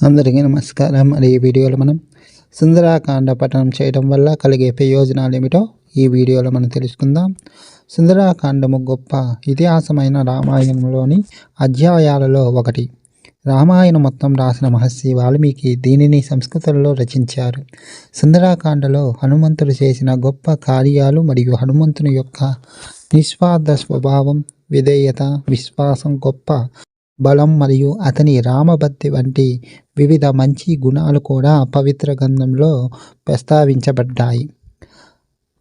అందరికీ నమస్కారం. మరి ఈ వీడియోలో మనం సుందరాకాండ పఠనం చేయడం వల్ల కలిగే ప్రయోజనాలు ఏమిటో ఈ వీడియోలో మనం తెలుసుకుందాం. సుందరాకాండము గొప్ప ఇతిహాసమైన రామాయణంలోని అధ్యాయాలలో ఒకటి. రామాయణం మొత్తం రాసిన మహర్షి వాల్మీకి దీనిని సంస్కృతంలో రచించారు. సుందరాకాండలో హనుమంతుడు చేసిన గొప్ప కార్యాలు మరియు హనుమంతుని యొక్క నిస్వార్థ స్వభావం విధేయత విశ్వాసం గొప్ప బలం మరియు అతని రామభక్తి వంటి వివిధ మంచి గుణాలు కూడా పవిత్ర గ్రంథంలో ప్రస్తావించబడ్డాయి.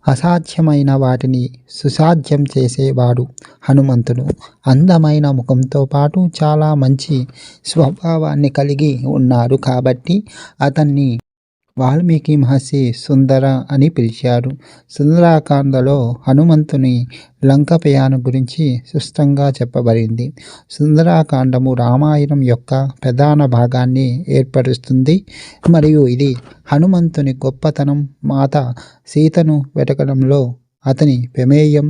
అసాధ్యమైన వాటిని సుసాధ్యం చేసేవాడు హనుమంతుడు. అందమైన ముఖంతో పాటు చాలా మంచి స్వభావాన్ని కలిగి ఉన్నాడు కాబట్టి అతన్ని వాల్మీకి మహర్షి సుందర అని పిలిచారు. సుందరాకాండలో హనుమంతుని లంక ప్రయాణం గురించి స్పష్టంగా చెప్పబడింది. సుందరాకాండము రామాయణం యొక్క ప్రధాన భాగాన్ని ఏర్పరుస్తుంది. మరియు ఇది హనుమంతుని గొప్పతనం మాత సీతను వెతకడంలో అతని ప్రమేయం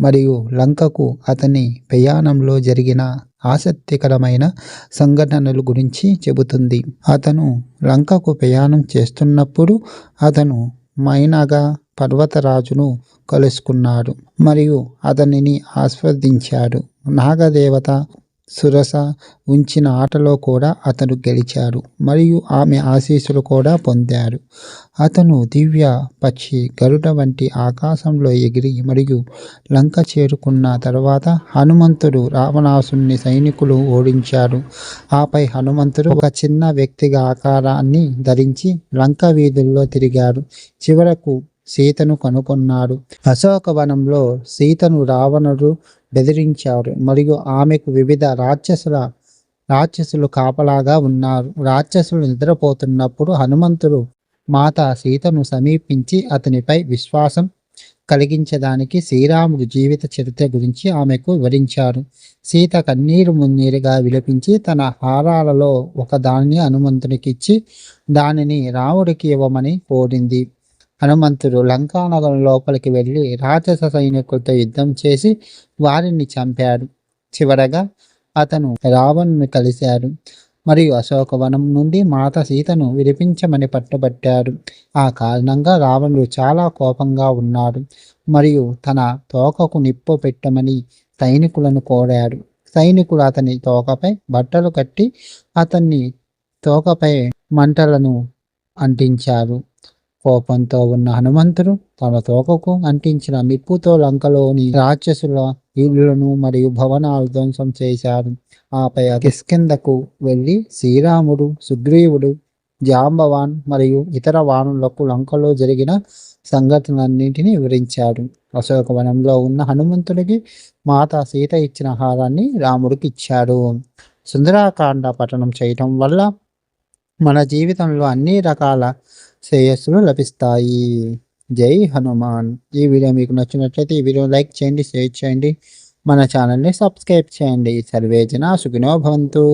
మరియు లంకకు అతని ప్రయాణంలో జరిగిన ఆసక్తికరమైన సంఘటనల గురించి చెబుతుంది. అతను లంకకు ప్రయాణం చేస్తున్నప్పుడు అతను మైనగా పర్వతరాజును కలుసుకున్నాడు మరియు అతనిని ఆస్వాదించాడు. నాగదేవత సురస ఉంచిన ఆటలో కూడా అతను గెలిచాడు మరియు ఆమె ఆశీస్సులు కూడా పొందారు. అతను దివ్య పక్షి గరుడ వంటి ఆకాశంలో ఎగిరి మరియు లంక చేరుకున్న తర్వాత హనుమంతుడు రావణాసుని సైనికులు ఓడించాడు ఆపై హనుమంతుడు ఒక చిన్న వ్యక్తిగా ఆకారాన్ని ధరించి లంక వీధుల్లో తిరిగాడు. చివరకు సీతను కనుగొన్నాడు. అశోకవనంలో సీతను రావణుడు బెదిరించారు. మరియు ఆమెకు వివిధ రాక్షసుల రాక్షసులు కాపలాగా ఉన్నారు. రాక్షసులు నిద్రపోతున్నప్పుడు హనుమంతుడు మాత సీతను సమీపించి అతనిపై విశ్వాసం కలిగించడానికి శ్రీరాముడు జీవిత చరిత్ర గురించి ఆమెకు వివరించారు. సీత కన్నీరు మున్నీరుగా విలపించి తన హారాలలో ఒకదాన్ని హనుమంతునికి ఇచ్చి దానిని రాముడికి ఇవ్వమని కోరింది. హనుమంతుడు లంకానగరం లోపలికి వెళ్ళి రాక్షస సైనికులతో యుద్ధం చేసి వారిని చంపాడు. చివరగా అతను రావణుని కలిశాడు. మరియు అశోకవనం నుండి మాత సీతను విడిపించమని పట్టుబట్టాడు. ఆ కారణంగా రావణుడు చాలా కోపంగా ఉన్నాడు మరియు తన తోకకు నిప్పు పెట్టమని సైనికులను కోరాడు. సైనికుడు అతని తోకపై బట్టలు కట్టి అతన్ని తోకపై మంటలను అంటించారు కోపంతో ఉన్న హనుమంతుడు తన తోకకు అంటించిన నిప్పుతో లంకలోని రాక్షసుల ఇళ్ళను మరియు భవనాలు ధ్వంసం చేశారు ఆపై కిష్కిందకు వెళ్ళి శ్రీరాముడు సుగ్రీవుడు జాంబవాన్ మరియు ఇతర వానులకు లంకలో జరిగిన సంఘటనలన్నింటినీ వివరించాడు. అశోకవనంలో ఉన్న హనుమంతుడికి మాత సీత ఇచ్చిన ఆహారాన్ని రాముడికి ఇచ్చాడు సుందరాకాండ పఠనం చేయటం వల్ల మన జీవితంలో అన్ని రకాల శ్రేయస్సులు లభిస్తాయి. జై హనుమాన్. ఈ వీడియో మీకు నచ్చినట్లయితే ఈ వీడియో లైక్ చేయండి షేర్ చేయండి. మన ఛానల్ని సబ్స్క్రైబ్ చేయండి. సర్వేజన సుఖినో భవంతు.